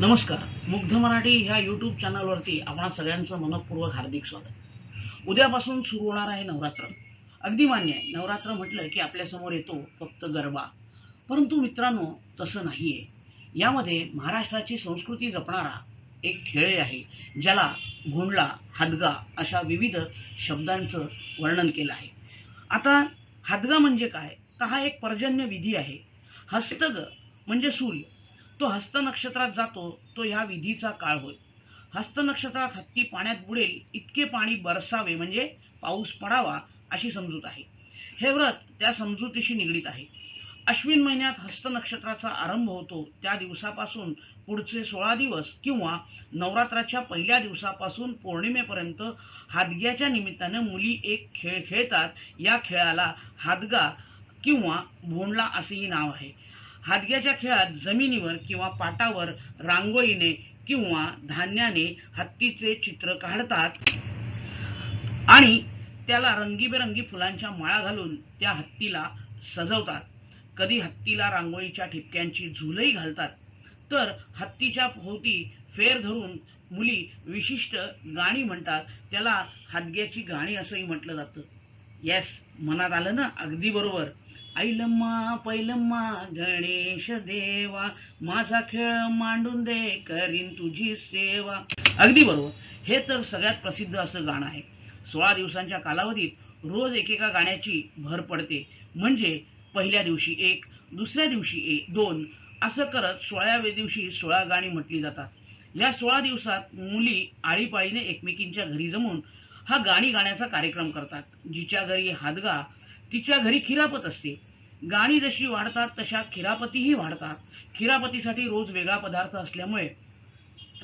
नमस्कार. मुग्ध मराठी ह्या युट्यूब चॅनलवरती आपणा सगळ्यांचं मनपूर्वक हार्दिक स्वागत. उद्यापासून सुरू होणार आहे नवरात्र. अगदी मान्य आहे नवरात्र म्हटलं की आपल्यासमोर येतो फक्त गरबा. परंतु मित्रांनो तसं नाहीये. यामध्ये महाराष्ट्राची संस्कृती जपणारा एक खेळ आहे ज्याला गुंडला हादगा अशा विविध शब्दांचं वर्णन केलं आहे. आता हादगा म्हणजे काय? तर हा एक पर्जन्य विधी आहे? हस्तग म्हणजे सूर्य. तो हस्त नक्षत्रात जातो तो ह्या विधीचा काळ होय. हस्त नक्षत्रात हत्ती पाण्यात बुडेल इतके पाणी बरसावे म्हणजे पाऊस पडावा अशी समजूत आहे. हे व्रत त्या समजुतीशी निगडीत आहे. अश्विन महिन्यात हस्त नक्षत्राचा आरंभ होतो त्या दिवसापासून पुढचे सोळा दिवस किंवा नवरात्राच्या पहिल्या दिवसापासून पौर्णिमेपर्यंत हादग्याच्या निमित्ताने मुली एक खेळ खेळतात या खेळाला हादगा किंवा भोंडला असेही नाव आहे. हादग्याच्या खेळात जमिनीवर किंवा पाटावर रांगोळीने किंवा धान्याने हत्तीचे चित्र काढतात. आणि त्याला रंगीबेरंगी फुलांच्या माळा घालून त्या हत्तीला सजवतात. कधी हत्तीला रांगोळीच्या ठिपक्यांची झुलही घालतात. तर हत्तीच्या भोवती फेर धरून मुली विशिष्ट गाणी म्हणतात. त्याला हादग्याची गाणी असंही म्हटलं जातं. येस मनात आलं ना? अगदी बरोबर. ऐलम्मा पैलम्मा गणेश देवा माझा खेळ मांडून दे करीन तुझी सेवा. अगदी बरोबर. हे तर सगळ्यात प्रसिद्ध असं गाणं आहे. सोळा दिवसांच्या कालावधीत रोज एकेका गाण्याची भर पडते. म्हणजे पहिल्या दिवशी एक दुसऱ्या दिवशी एक दोन असं करत सोळाव्या दिवशी सोळा गाणी म्हटली जातात. या सोळा दिवसात मुली आळीपाळीने एकमेकींच्या घरी जमून हा गाणी गाण्याचा कार्यक्रम करतात. जिच्या घरी हादगा तिच्या घरी खिरापत असते. गाणी जशी वाढतात तशा खिरापतीही वाढतात. खिरापतीसाठी रोज वेगळा पदार्थ असल्यामुळे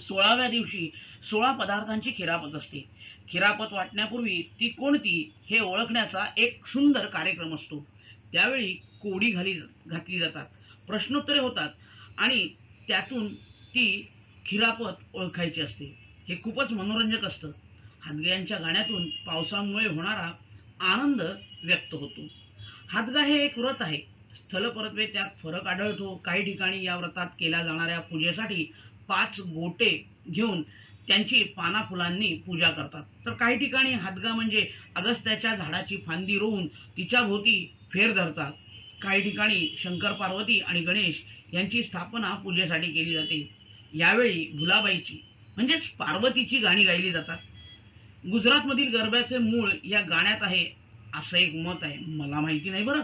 सोळाव्या दिवशी सोळा पदार्थांची खिरापत असते. खिरापत वाटण्यापूर्वी ती कोणती हे ओळखण्याचा एक सुंदर कार्यक्रम असतो. त्यावेळी कोडी घाली घातली जातात. प्रश्नोत्तरे होतात आणि त्यातून ती खिरापत ओळखायची असते. हे खूपच मनोरंजक असतं. हादग्यांच्या गाण्यातून पावसामुळे होणारा आनंद व्यक्त होतो. हादगा हे एक व्रत आहे. स्थल परत्वे त्यात फरक आढळतो. काही ठिकाणी या व्रतात केल्या जाणाऱ्या पूजेसाठी पाच गोटे घेऊन त्यांची पाना फुलांनी पूजा करतात. तर काही ठिकाणी हादगा म्हणजे अगस्त्याच्या झाडाची फांदी रोवून तिच्या भोवती फेर धरतात. काही ठिकाणी शंकर पार्वती आणि गणेश यांची स्थापना पूजेसाठी केली जाते. यावेळी भुलाबाईची म्हणजेच पार्वतीची गाणी गायली जातात. गुजरातमधील गरब्याचे मूळ या गाण्यात आहे. असं एक मत आहे. मला माहिती नाही बरं.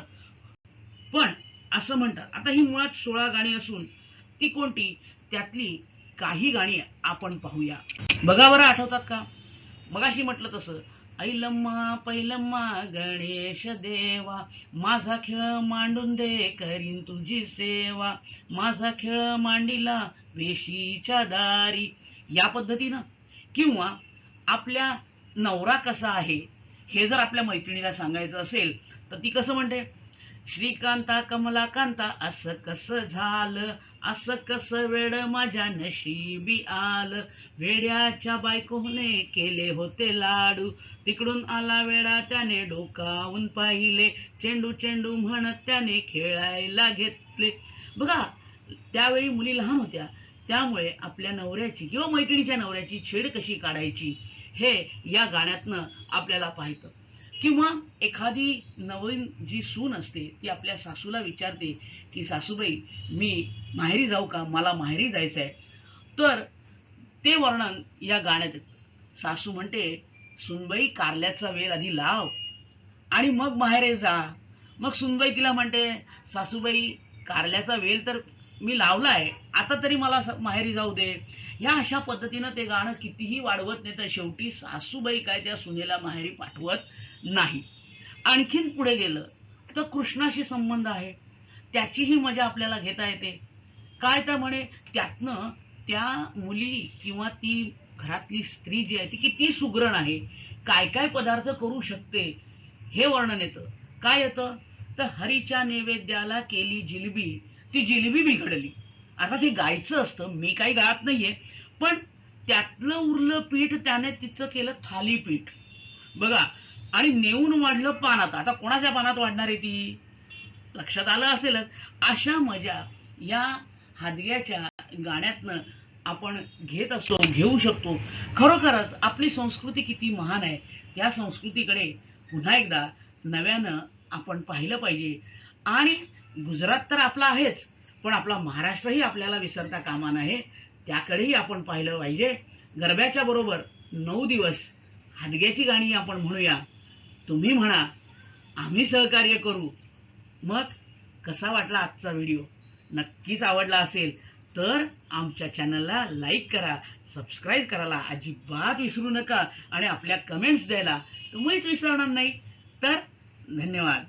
पण असं म्हणतात. आता ही मुळात सोळा गाणी असून ती कोणती? त्यातली काही गाणी आपण पाहूया. बघा बरं आठवतात का? मगाशी म्हटलं तसं. ऐलम्मा पैलम्मा गणेश देवा माझा खेळ मांडून दे करीन तुझी सेवा. माझा खेळ मांडिला वेशीच्या दारी. या पद्धतीनं किंवा आपल्या नवरा कसा आहे हे जर आपल्या मैत्रिणीला सांगायचं असेल तर ती कसं म्हणते? श्रीकांता कमलाकांता असं कसं झालं असं कसं वेड माझ्या नशिबी आलं. वेड्याच्या बायकोने केले होते लाडू तिकडून आला वेडा त्याने डोकावून पाहिले. चेंडू चेंडू म्हणत त्याने खेळायला घेतले. बघा त्यावेळी मुली लहान होत्या त्यामुळे आपल्या नवऱ्याची किंवा मैत्रिणीच्या नवऱ्याची छेड कशी काढायची? हे या गाण्यातनं आपल्याला पाहतं किंवा एखादी नवीन जी सून असते ती आपल्या सासूला विचारते की सासूबाई मी माहेरी जाऊ का? मला माहेरी जायचं आहे तर ते वर्णन या गाण्यात येतं. सासू म्हणते सुनबाई कारल्याचा वेल आधी लाव आणि मग माहेरे जा. मग सुनबाई तिला म्हणते सासूबाई कारल्याचा वेल तर मी लावला आहे आता तरी मला माहेरी जाऊ दे. या अशा पद्धतीनं ते गाणं कितीही वाढवत नाही तर शेवटी सासूबाई काय त्या सुनेला माहेरी पाठवत नाही. आणखीन पुढे गेलं तर कृष्णाशी संबंध आहे. त्याचीही मजा आपल्याला घेता येते. काय तर म्हणे त्यातनं त्या मुली किंवा ती घरातली स्त्री जी आहे ती किती सुग्रण आहे काय काय पदार्थ करू शकते हे वर्णन येतं. काय येतं? तर हरीच्या नैवेद्याला केली जिलबी ती जिलबी बिघडली. आता ते गायचं असतं मी काही गायत नाहीये पण त्यातलं उरलं पीठ त्याने तिचं केलं थालीपीठ बघा आणि नेऊन वाढलं पानात. आता कोणाच्या पानात वाढणार आहे ती? लक्षात आलं असेलच. अशा मजा या हादग्याच्या गाण्यातनं आपण घेत असतो घेऊ शकतो. खरोखरच आपली संस्कृती किती महान आहे या संस्कृतीकडे पुन्हा एकदा नव्यानं आपण पाहिलं पाहिजे. आणि गुजरात तर आपला आहेच. पण आपला महाराष्ट्रही आपल्याला विसरता कामा नये. त्याकडेही आपण पाहिलं पाहिजे. गरब्याच्या बरोबर नऊ दिवस हादग्याची गाणी आपण म्हणूया. तुम्ही म्हणा आम्ही सहकार्य करू. मग कसा वाटला आजचा व्हिडिओ? नक्कीच आवडला असेल तर आमच्या चॅनलला लाईक करा सबस्क्राईब करायला अजिबात विसरू नका आणि आपल्या कमेंट्स द्यायला तुम्हीच विसरणार नाही. तर धन्यवाद.